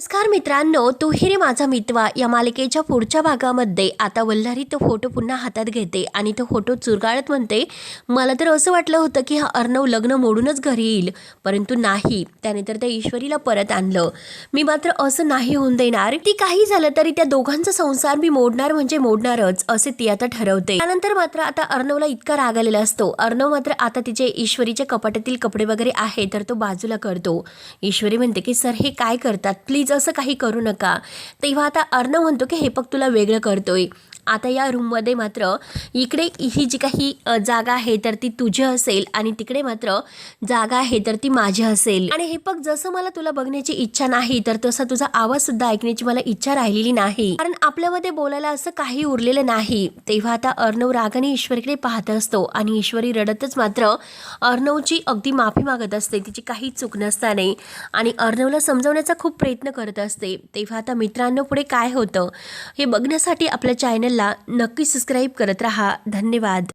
नमस्कार मित्रांनो तू रे माझा मितवा. या मालिकेच्या पुढच्या भागामध्ये आता वल्लारी तो फोटो पुन्हा हातात घेते आणि तो फोटो चुरगाळत म्हणते मला तर असं वाटलं होतं की हा अर्णव लग्न मोडूनच घरी येईल परंतु नाही त्याने तर त्या ईश्वरीला परत आणलं. मी मात्र असं नाही होऊन देणार. ती काही झालं तरी त्या दोघांचा संसार मी मोडणार म्हणजे मोडणारच असे ती आता ठरवते. त्यानंतर मात्र आता अर्णवला इतका राग आलेला असतो. अर्णव मात्र आता तिचे ईश्वरीच्या कपाटातील कपडे वगैरे आहे तर तो बाजूला करतो. ईश्वरी म्हणते की सर हे काय करतात? प्लीज असं काही करू नका. तेव्हा आता अर्णव म्हणतो की हे पग तुला वेगळं करतोय. आता या रूममध्ये मात्र इकडे ही जी काही जागा आहे तर ती तुझी असेल आणि तिकडे मात्र जागा आहे तर ती माझी असेल. आणि हे बघ जसं मला तुला बघण्याची इच्छा नाही तर तसा तुझा आवाज सुद्धा ऐकण्याची मला इच्छा राहिलेली नाही. कारण आपल्यामध्ये बोलायला असं काही उरलेलं नाही. तेव्हा आता अर्णव रागाने ईश्वरीकडे पाहत असतो आणि ईश्वरी रडतच मात्र अर्णवची अगदी माफी मागत असते. तिची काही चूक नसताने आणि अर्णवला समजवण्याचा खूप प्रयत्न करत असते. तेव्हा आता मित्रांनो पुढे काय होतं? हे बघण्यासाठी आपल्या चॅनलला नक्की सबस्क्राईब करत रहा. धन्यवाद.